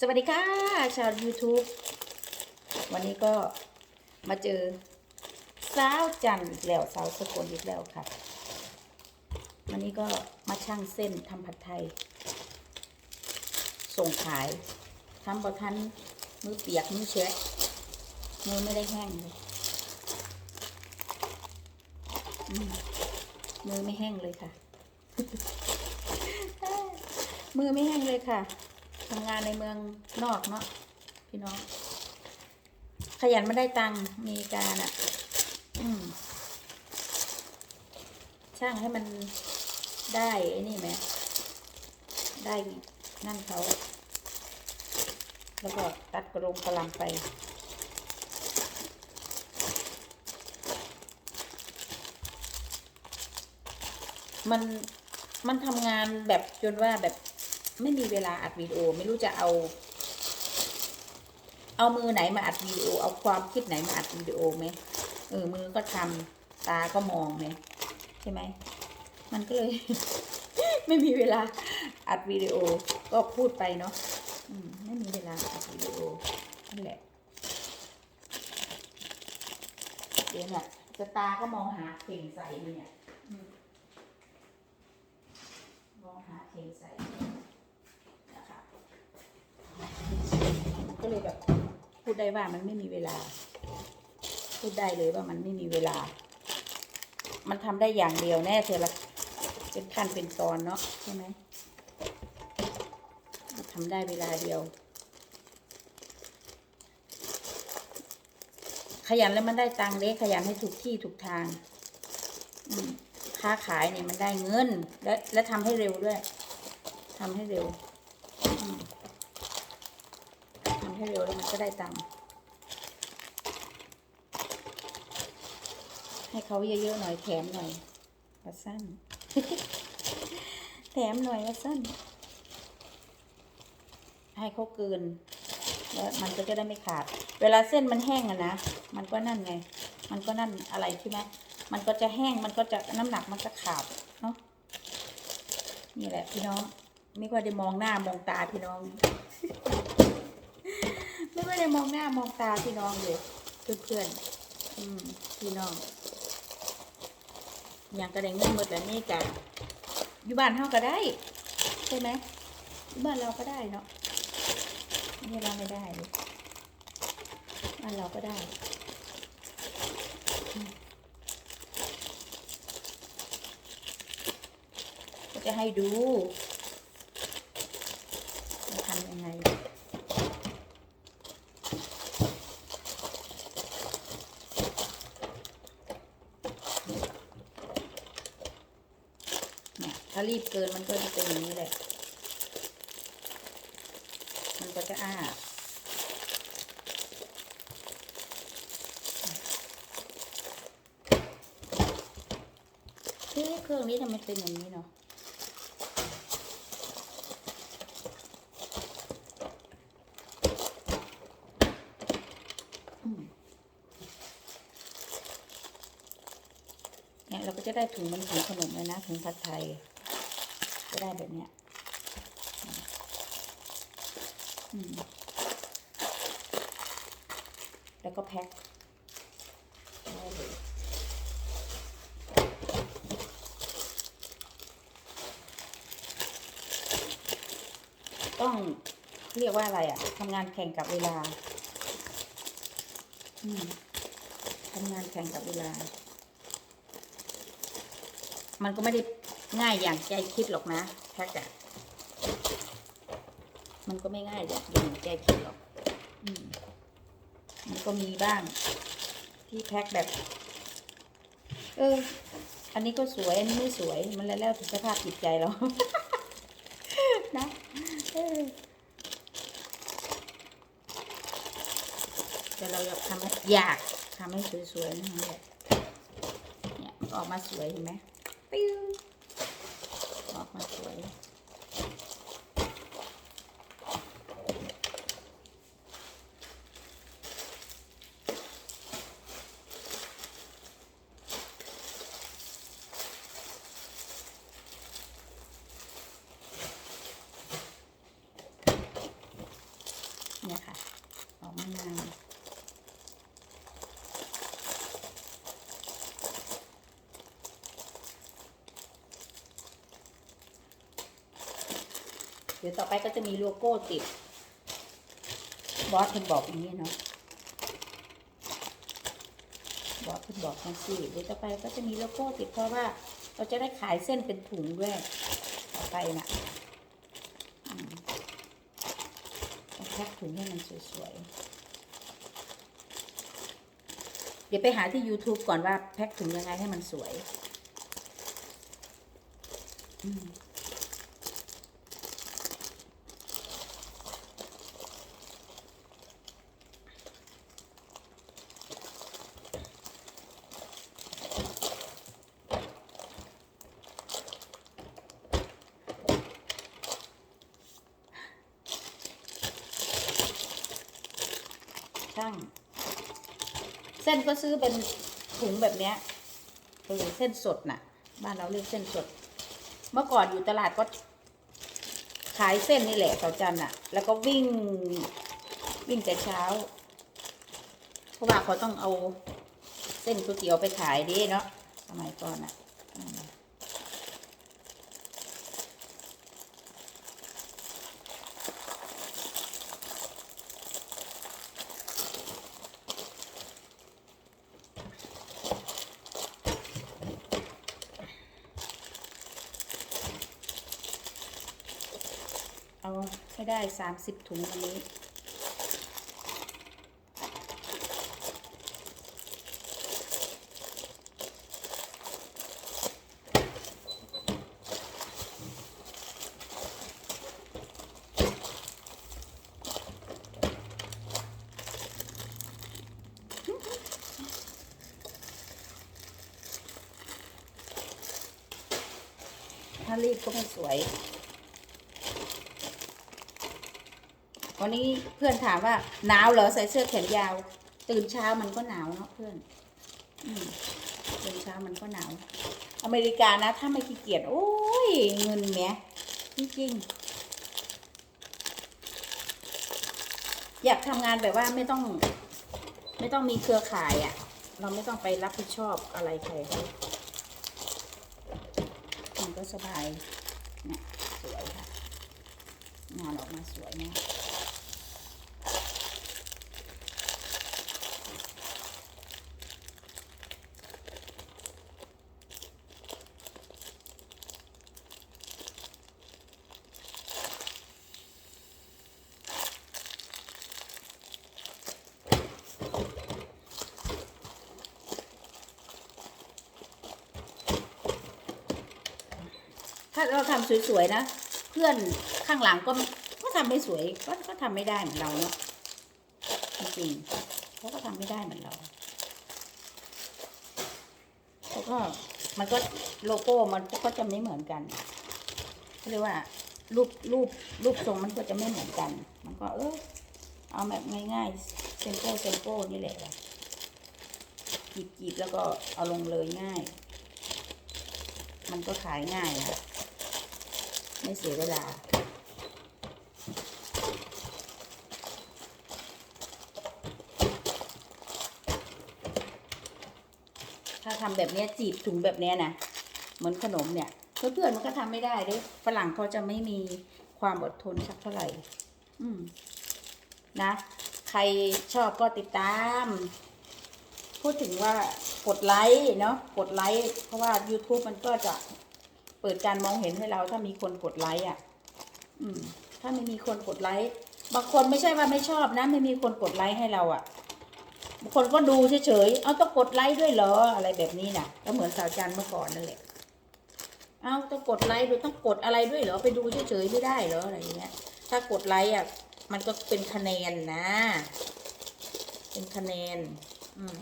สวัสดีค่ะ ชาว YouTube วันนี้ก็มาเจอสาวจันอีกแล้วสาวสกลอีกแล้วค่ะ วันนี้ก็มาช่างเส้นทำผัดไทย ส่งขายทำบะทันมือเปียกมือเช็ดมือไม่ได้แห้งเลยมือไม่แห้งเลยค่ะ มือไม่แห้งเลยค่ะ ทำงานในเมืองนอกเนาะพี่น้อง ขยันไม่ได้ตังค์มีการอะช่างให้มันได้ไอ้นี่ไหม ได้นั่นเขา แล้วก็ตัดกระลงกระลำไปมันมันทำงานแบบจนว่าแบบ ไม่มีเวลาอัดวิดีโอไม่รู้จะเอา เอามือไหนมาอัดวิดีโอ เอาความคิดไหนมาอัดวิดีโอไหมเออมือก็ทำตาก็มองไหมใช่ไหมมันก็เลย ไม่มีเวลาอัดวิดีโอก็พูดไปเนาะอืมไม่มีเวลาอัดวิดีโอนั่นแหละเดี๋ยวน่ะจะตาก็มองหาเข่งใส่เนี่ยมมองหาเข่งใส่นะคะก็ เลยแบบพูดได้ว่ามันไม่มีเวลา พูดได้เลยว่ามันไม่มีเวลา มันทำได้อย่างเดียวแน่เธอละเป็นขั้นเป็นตอนเนาะใช่ไหมทำได้เวลาเดียว ขยันแล้วมันได้ตังค์เด้ขยันให้ถูกที่ถูกทางค้าขายเนี่ยมันได้เงิน และและทำให้เร็วด้วยทำให้เร็ว ให้เร็วแล้วมันก็ได้ตังค์ให้เขาเยอะๆหน่อยแถมหน่อยว่าสั้น แถมหน่อยว่าสั้น ให้เขาเกินแล้วมันก็จะได้ไม่ขาด เวลาเส้นมันแห้งอะนะ มันก็นั่นไง มันก็นั่นอะไรใช่ไหมมันก็จะแห้ง มันก็จะน้ำหนักมันจะขาดเนาะ นี่แหละพี่น้อง ไม่ค่อยได้มองหน้ามองตาพี่น้อง ไม่ค่ได้มองหน้ามองตาพี่น้องเลยเพื่อนๆอืมพี่น้องอย่างกระเด้งเงินหมดแล้วนี่กันอยู่บ้านเฮาก็ได้ ใช่ไหมอยู่บ้านเราก็ได้เนาะนี่เราไม่ได้เลยบ้านเราก็ได้จะให้ดูทำยังไง ถ้ารีบเกินมันก็จะเป็นอย่างนี้แหละ มันก็จะอ้าเฮ้เครื่องนี้ทำไมเป็นอย่างนี้เนาะเนี่ยเราก็จะได้ถุงมันถุงขนมเลยนะถุงผัดไทย ก็ได้แบบเนี้ยแล้วก็แพ็คได้เลยต้องเรียกว่าอะไรอะทำงานแข่งกับเวลาทำงานแข่งกับเวลา มันก็ไม่ได้ ง่ายอย่างใจคิดหรอกนะแพ็กอะมันก็ไม่ง่ายอย่างใจคิดหรอกอมมันก็มีบ้าง ที่แพ็คแบบ เออ อันนี้ก็สวย อันนี้ไม่สวย มันแล้วแล้วถึงสภาพจิตใจเรา นะเออแต่เราอยากทำให้อยากทำให้สวยๆนั่นแหละเนี่ยออกมาสวยเห็นไหมปิ้ว ออกมาสวย เนี่ยค่ะ ออกมานาน เดี๋ยวต่อไปก็จะมีโลโก้ติด บอสคุณบอกอย่างนี้เนาะบอสคุณบอกมาสิเดี๋ยวต่อไปก็จะมีโลโก้ติดเพราะว่าเราจะได้ขายเส้นเป็นถุงด้วยต่อไปนะอืมต้องแพ็คถุงให้มันสวยๆ เดี๋ยวไปหาที่ YouTube ก่อนว่าแพ็คถุงยังไงให้มันสวย อืม ส้นก็ซื้อเป็นถุงแบบเนี้ยเออเส้นสดน่ะ บ้านเราเรียกเส้นสด เมื่อก่อนอยู่ตลาดก็ ขายเส้นนี่แหละเสาจันน่ะ แล้วก็วิ่งวิ่งแต่เช้า เพราะว่าเขาต้องเอาเส้นก๋วยเตี๋ยวไปขายดิเนาะสมัยก่อนน่ะอืมเอาให้ ได้สามสิบถุงวันนี้ ถ้ารีบก็ไม่สวย วันนี้เพื่อนถามว่าหนาวเหรอใส่เสื้อแขนยาว ตื่นเช้ามันก็หนาวเนาะเพื่อนอตื่นเช้ามันก็หนาว อเมริกานะ ถ้าไม่ขี้เกียจโอ้ยเงินแหมจริงๆอยากทำงานแบบว่าไม่ต้อง ไม่ต้องมีเครือข่ายอะ่ะ เราไม่ต้องไปรับผิดชอบอะไรใครเขามันก็สบายเนี่ยสวยค่ะงานออกมาสวยมาก ถ้าเราทำสวยๆนะ เพื่อนข้างหลังก็ก็ทำไม่สวยก็ก็ทำไม่ได้เหมือนเราเนาะจริงๆเขาก็ทำไม่ได้เหมือนเราแล้วก็มันก็โลโก้มันก็จะไม่เหมือนกันเขาเรียกว่ารูปรูปรูปทรงมันก็จะไม่เหมือนกัน มันก็เออเอาแบบง่ายๆเซมโก้เซมโก้นี่แหละจีบๆแล้วก็เอาลงเลยง่าย มันก็ขายง่ายอะ ไม่เสียเวลา ถ้าทำแบบนี้จีบถุงแบบนี้นะเหมือนขนมเนี่ยเพื่อนๆมันก็ทำไม่ได้เด้ฝรั่งเขาจะไม่มีความอดทนสักเท่าไหร่ อืม นะ ใครชอบก็ติดตาม พูดถึงว่ากดไลค์เนาะกดไลค์เพราะว่า YouTube มันก็จะ เปิดการมองเห็นให้เราถ้ามีคนกดไลค์อะ อืม ถ้าไม่มีคนกดไลค์บางคนไม่ใช่ว่าไม่ชอบนะ ไม่มีคนกดไลค์ให้เราอะบางคนก็ดูเฉยๆ เอาต้องกดไลค์ด้วยเหรออะไรแบบนี้น่ะ ก็เหมือนสาวจันเมื่อก่อนนั่นแหละ เอาต้องกดไลค์ดูต้องกดอะไรด้วยเหรอไปดูเฉยๆไม่ได้เหรออะไรอย่างเงี้ย ถ้ากดไลค์อะมันก็เป็นคะแนนนะ เป็นคะแนน อืม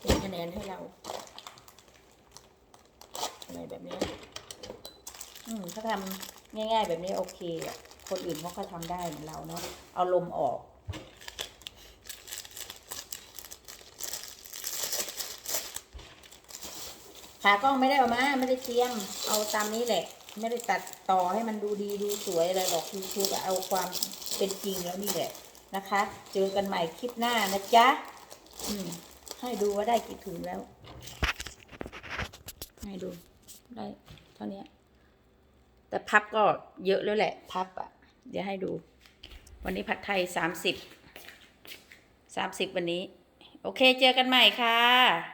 เป็นคะแนนให้เรา แบบนี้ อืมถ้าทำง่าย ๆ แบบนี้โอเคคนอื่นเขาก็ทำได้เหมือนเราเนาะเอาลมออกขากล้องไม่ได้เอามาไม่ได้เตรียม เอาตามนี้แหละ ไม่ได้ตัดต่อให้มันดูดีดูสวยอะไรหรอกยูทูบเอาความเป็นจริงแล้วนี่แหละนะคะ เจอกันใหม่คลิปหน้านะจ๊ะอืมให้ดูว่าได้กี่ถุงแล้ว ให้ดู ได้เท่านี้แต่พับก็เยอะแล้วแหละ พับอะ่ะ เดี๋ยวให้ดู วันนี้ผัดไทยสามสิบสามสิบวันนี้ โอเคเจอกันใหม่ค่ะ